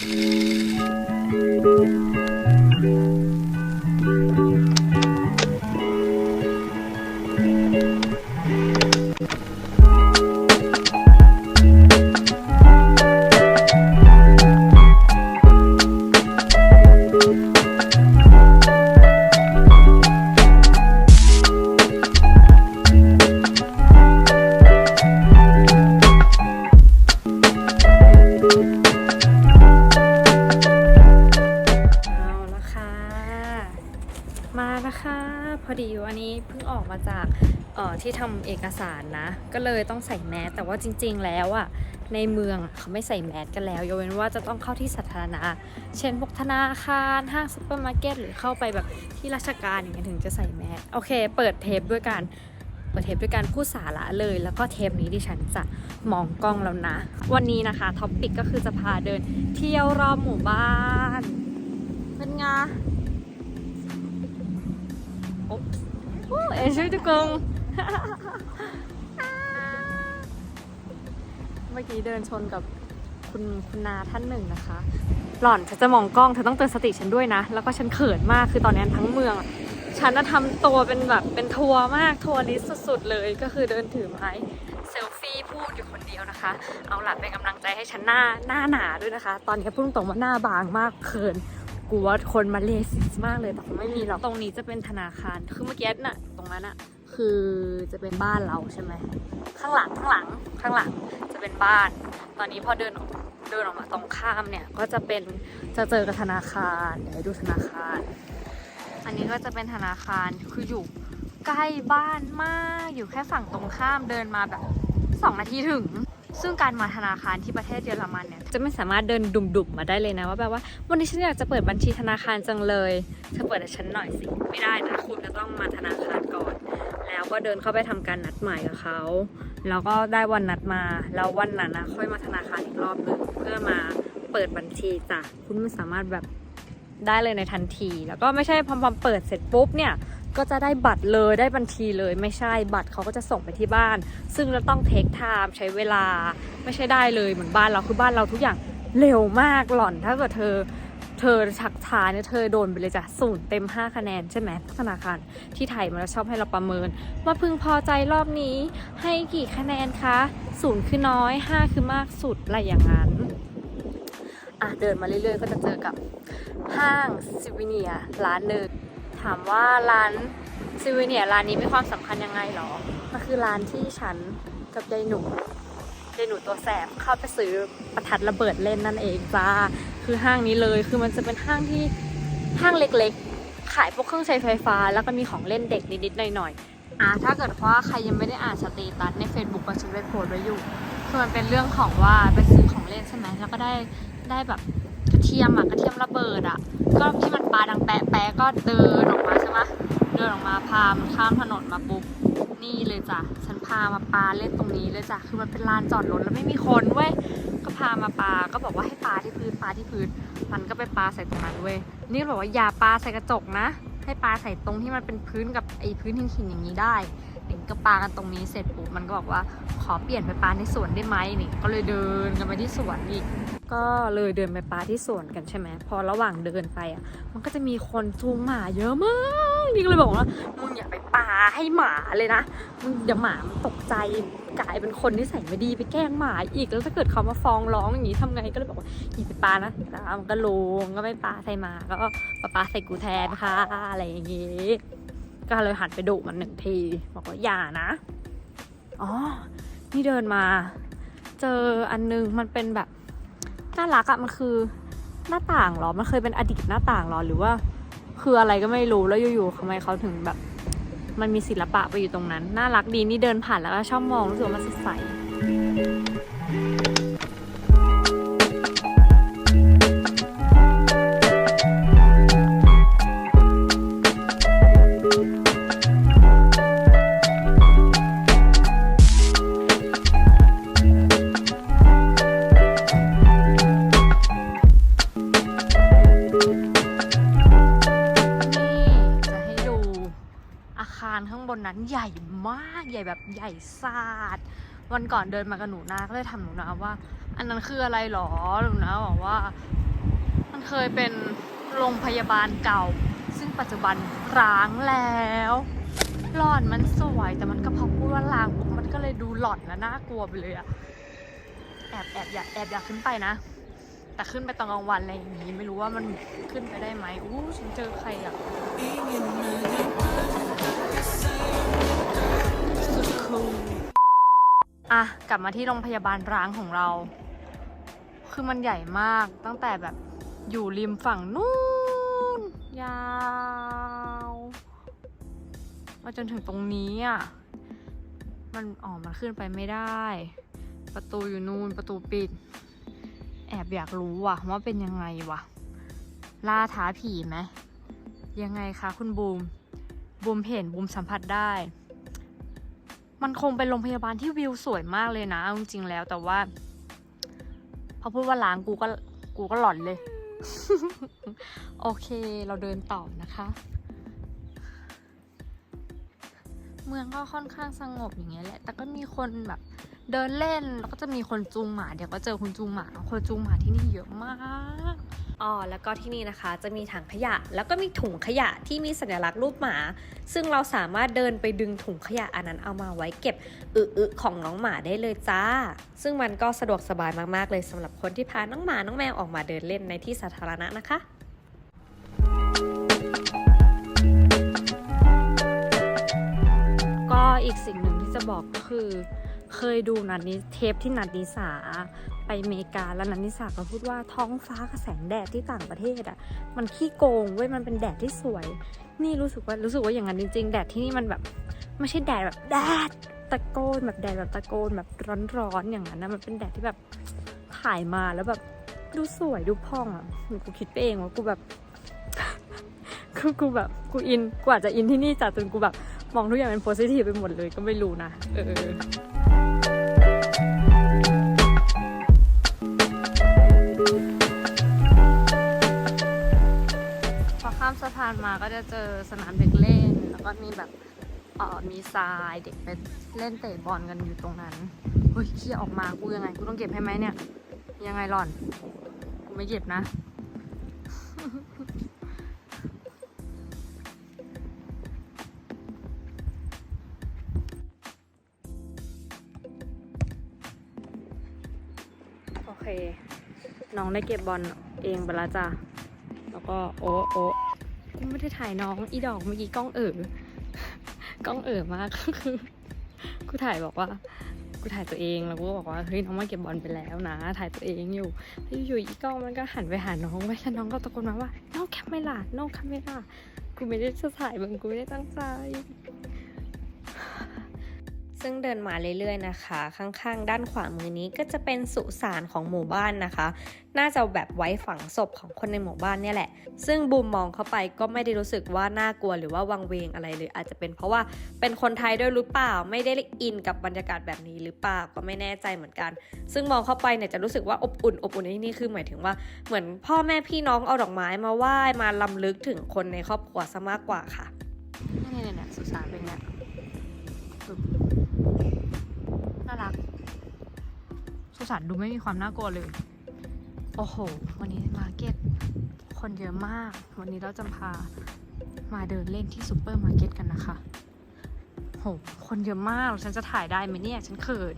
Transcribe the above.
เอ มานะคะ พอดีวันนี้เพิ่งออกมาจากเอ่อที่ทำเอกสารนะ ก็เลยต้องใส่แมสแต่ว่าจริง ๆ แล้วอะในเมืองเขาไม่ใส่แมสกันแล้วยกเว้นว่าจะต้องเข้าที่สาธารณะเช่นพวกธนาคารห้างซูเปอร์มาร์เก็ตหรือเข้าไปแบบที่ราชการอย่างเงี้ยถึงจะใส่แมสโอเค เปิดเทปด้วยกันเปิดเทปด้วยการพูดสาระเลย แล้วก็เทปนี้ดิฉันจะมองกล้องแล้วนะ วันนี้นะคะท็อปปิกก็คือจะพาเดินเที่ยวรอบหมู่บ้าน เป็นไง โอ้เอ็นช่วยตุกงเมื่อกี้เดินชนกับคุณคุณนาท่านหนึ่งนะคะ หล่อนฉันจะมองกล้องเธอต้องเตือนสติฉันด้วยนะ แล้วก็ฉันเขินมากคือตอนนี้ทั้งเมือง ฉันน่ะทำตัวเป็นแบบเป็นทัวร์มากทัวร์ลิสสุดๆเลยก็คือเดินถือไม้เซลฟี่พูดอยู่คนเดียวนะคะ เอาหล่ะเป็นกำลังใจให้ฉันหน้าหน้าหนาด้วยนะคะ ตอนนี้พูดตรงๆว่าหน้าบางมากเขินกลัวคนมาเลสิส มากเลยแต่คงไม่มีหรอกตรงนี้จะเป็นธนาคารคือเมื่อกี้น่ะ ตรงนั้นน่ะคือจะเป็นบ้านเราใช่ไหมข้างหลังข้างหลังข้างหลังจะเป็นบ้าน ตอนนี้พอเดินออกเดินออกมาตรงข้ามเนี่ยก็จะเป็นจะเจอกับธนาคารเดี๋ยวให้ดูธนาคาร อันนี้ก็จะเป็นธนาคารคืออยู่ใกล้บ้านมากอยู่แค่ฝั่งตรงข้ามเดินมาแบบสองนาทีถึง ซึ่งการมาธนาคารที่ประเทศเยอรมันเนี่ย จะไม่สามารถเดินดุ่มๆมาได้เลยนะ ว่าแบบว่าวันนี้ฉันอยากจะเปิดบัญชีธนาคารจังเลยเธอเปิดให้ฉันหน่อยสิ ไม่ได้นะคุณจะต้องมาธนาคารก่อน แล้วก็เดินเข้าไปทำการนัดหมายกับเขาแล้วก็ได้วันนัดมาแล้ววันนั้นนะค่อยมาธนาคารอีกรอบหนึ่งเพื่อมาเปิดบัญชีจ้ะคุณไม่สามารถแบบได้เลยในทันที แล้วก็ไม่ใช่พอพอเปิดเสร็จปุ๊บเนี่ย ก็จะได้บัตรเลยได้บัญชีเลยไม่ใช่บัตรเขาก็จะส่งไปที่บ้าน ซึ่งเราต้องเทคไทม์ใช้เวลาไม่ใช่ได้เลยเหมือนบ้านเราคือบ้านเราทุกอย่างเร็วมากหล่อนถ้าเกิดเธอเธอชักช้าเนี่ยเธอโดนไปเลยจ้ะศูนย์เต็ม 5 คะแนนใช่ไหมธนาคารที่ไทยมันชอบให้เราประเมิน ว่าพึงพอใจรอบนี้ให้กี่คะแนนคะศูนย์คือน้อย 5 คือมากสุดอะไรอย่างนั้นอะเดินมาเรื่อยๆ ก็จะเจอกับห้างซิวิเนียร้านหนึ่ง ถามว่าร้านซิวิเนียร้านนี้มีความสำคัญยังไงหรอมันคือร้านที่ฉันกับยายหนูยายหนูตัวแสบเข้าไปซื้อประทัดระเบิดเล่นนั่นเองจ้า คือห้างนี้เลย คือมันจะเป็นห้างที่ห้างเล็กๆ ขายพวกเครื่องใช้ไฟฟ้า แล้วก็มีของเล่นเด็กนิดๆหน่อยๆ อะถ้าเกิดว่าใครยังไม่ได้อ่านสตีตัสใน Facebook ก็ฉันไปโพสต์ไว้อยู่ คือมันเป็นเรื่องของว่าไปซื้อของเล่นใช่ไหมแล้วก็ได้ได้แบบ ระเทียมอะกระเทียมระเบิดอะก็ที่มันปาดังแปะแปะก็เดินออกมาใช่ไหมเดินออกมาพามข้ามถนนมาปุ๊บนี่เลยจ้ะฉันพามาปาเล่นตรงนี้เลยจ้ะคือมันเป็นลานจอดรถแล้วไม่มีคนเว้ยก็พามาปาก็บอกว่าให้ปาที่พื้นปาที่พื้น มันก็ไปปาใส่ตรงนั้นเว้ยนี่บอกว่าอย่าปาใส่กระจกนะ ให้ปาใส่ตรงที่มันเป็นพื้นกับไอ้พื้นหินอย่างนี้ได้นี่ก็ปากันตรงนี้เสร็จปุ๊บมันก็บอกว่าขอเปลี่ยนไปปาในสวนได้ไหมนี่ก็เลยเดินกันไปที่สวนอีก ก็เลยเดินไปปาที่สวนกันใช่ไหมพอระหว่างเดินไปอะ มันก็จะมีคนจูงหมาเยอะมากนี่ก็เลยบอกว่ามึงอย่าไปปาให้หมาเลยนะมึงอย่าหมามันตกใจกลายเป็นคนที่ใส่ไม่ดีไปแกล้งหมาอีกแล้วถ้าเกิดเขามาฟ้องร้องอย่างนี้ทำไงก็เลยบอกว่าอย่าไปปานะแล้วมันก็ลงก็ไม่ปาใส่หมาก็ปาปาใส่กูแทนค่ะอะไรอย่างงี้ก็เลยหันไปดุมันหนึ่งที บอกว่าอย่านะอ๋อนี่เดินมา เจออันนึงมันเป็นแบบ น่ารักอะมันคือหน้าต่างหรอ มันเคยเป็นอดีตหน้าต่างหรอ หรือว่า คืออะไรก็ไม่รู้ แล้วอยู่ๆทำไมเขาถึงแบบ มันมีศิลปะไปอยู่ตรงนั้น น่ารักดี นี่เดินผ่านแล้วก็ชอบมองรู้สึกว่ามันสดใส ญ่แบบใหญ่ซาด วันก่อนเดินมากับหนูนาก็เลยทำหนูนาว่า อันนั้นคืออะไรหรอหนูนาบอกว่า มันเคยเป็นโรงพยาบาลเก่า ซึ่งปัจจุบันร้างแล้วหลอนมันสวยแต่มันก็พอพูดว่าร้างปุ๊บมันก็เลยดูหลอนและน่ากลัวไปเลยอะแอบแอบอยากแอบอยากขึ้นไปนะ แต่ขึ้นไปตอนกลางวันอะไรอย่างนี้ไม่รู้ว่ามันขึ้นไปได้ไหมอู้ฉันเจอใครอะ คูลอะกลับมาที่โรงพยาบาลร้างของเรา คือมันใหญ่มากตั้งแต่แบบอยู่ริมฝั่งนู้นยาวมาจนถึงตรงนี้อะมันอ๋อมันขึ้นไปไม่ได้ ประตูอยู่นู่นประตูปิด แอบอยากรู้ว่ะว่าเป็นยังไงวะล่าท้าผีไหมยังไงคะคุณบูมบูมเห็นบูมสัมผัสได้ มันคงเป็นโรงพยาบาลที่วิวสวยมากเลยนะเอาจริงๆแล้วแต่ว่าพอพูดว่าล้างกูก็กูก็หลอนเลย โอเคเราเดินต่อนะคะ เมืองก็ค่อนข้างสงบอย่างเงี้ยแหละ แต่ก็มีคนแบบเดินเล่นแล้วก็จะมีคนจูงหมา เดี๋ยวก็เจอคนจูงหมาคนจูงหมาที่นี่เยอะมาก อ๋อแล้วก็ที่นี่นะคะจะมีถังขยะ แล้วก็มีถุงขยะที่มีสัญลักษณ์รูปหมา ซึ่งเราสามารถเดินไปดึงถุงขยะอันนั้นเอามาไว้เก็บอึๆของน้องหมาได้เลยจ้า ซึ่งมันก็สะดวกสบายมากๆเลยสำหรับคนที่พาน้องหมาน้องแมวออกมาเดินเล่นในที่สาธารณะนะคะก็อีกสิ่งหนึ่งที่จะบอกก็คือ เคยดูนัดนี้เทปที่นัดนิสาไปอเมริกาแล้วนัดนิสาก็พูดว่าท้องฟ้ากับแสงแดดที่ต่างประเทศอะ มันขี้โกงเว้ยมันเป็นแดดที่สวย นี่รู้สึกว่ารู้สึกว่าอย่างนั้นจริง ๆ แดดที่นี่มันแบบไม่ใช่แดดแบบแดดตะโกนแบบแดดแบบตะโกนแบบร้อนๆอย่างนั้นนะมันเป็นแดดที่แบบถ่ายมาแล้วแบบดูสวยดูพองอะหมือนกูคิดไปเองว่ากูแบบคือกูแบบกูอินกูอาจจะอินที่นี่จัดจนกูแบบมองทุกอย่างเป็นโพสิทีฟไปหมดเลยก็ไม่รู้นะ เออามสะพานมาก็จะเจอสนามเด็กเล่น แล้วก็มีแบบเออมีทรายเด็กไปเล่นเตะบอลกันอยู่ตรงนั้นเฮ้ยขี้ออกมากูยังไงกูต้องเก็บให้ไหมเนี่ย ยังไงหล่อนกูไม่เก็บนะโอเค น้องได้เก็บบอลเองไปแล้วจ้ะ แล้วก็โอ้โอ้ ไม่ได้ถ่ายน้องอีดอกเมื่อกี้กล้องเอ๋อกล้องเอ๋อมากก็คือกูถ่ายบอกว่ากูถ่ายตัวเองแล้วกูก็บอกว่าเฮ้ยน้องมาเก็บบอลไปแล้วนะ ถ่ายตัวเองอยู่แล้วอยู่อีกล้องมันก็หันไปหาน้องไว้แล้วน้องก็ตะโกนมาว่าน้องแคมไม่ล่ะน้องแคมไม่ล่ะกูไม่ได้จะถ่ายมึงกูไม่ได้ตั้งใจ ซึ่งเดินมาเรื่อยๆนะคะ ข้างๆ ด้านขวามือนี้ก็จะเป็นสุสานของหมู่บ้านนะคะ น่าจะแบบไว้ฝังศพของคนในหมู่บ้านเนี่ยแหละ ซึ่งบูมมองเข้าไปก็ไม่ได้รู้สึกว่าน่ากลัวหรือว่าวังเวงอะไรเลยอาจจะเป็นเพราะว่าเป็นคนไทยด้วยหรือเปล่า ไม่ได้อินกับบรรยากาศแบบนี้หรือเปล่าก็ไม่แน่ใจเหมือนกัน ซึ่งมองเข้าไปเนี่ยจะรู้สึกว่าอบอุ่นอบอุ่นในที่นี่คือหมายถึงว่าเหมือนพ่อแม่พี่น้องเอาดอกไม้มาไหว้มาลำลึกถึงคนในครอบครัวซะมากกว่าค่ะนี่เนี่ยเนี่ยสุสานเป็นไงปึ๊บน่า รัก สุสานดูไม่มีความน่ากลัวเลย โอ้โห วันนี้มาร์เก็ตคนเยอะมาก วันนี้เราจะพามาเดินเล่นที่ซูเปอร์มาร์เก็ตกันนะคะ โห คนเยอะมาก ฉันจะถ่ายได้ไหมเนี่ย ฉันเขิน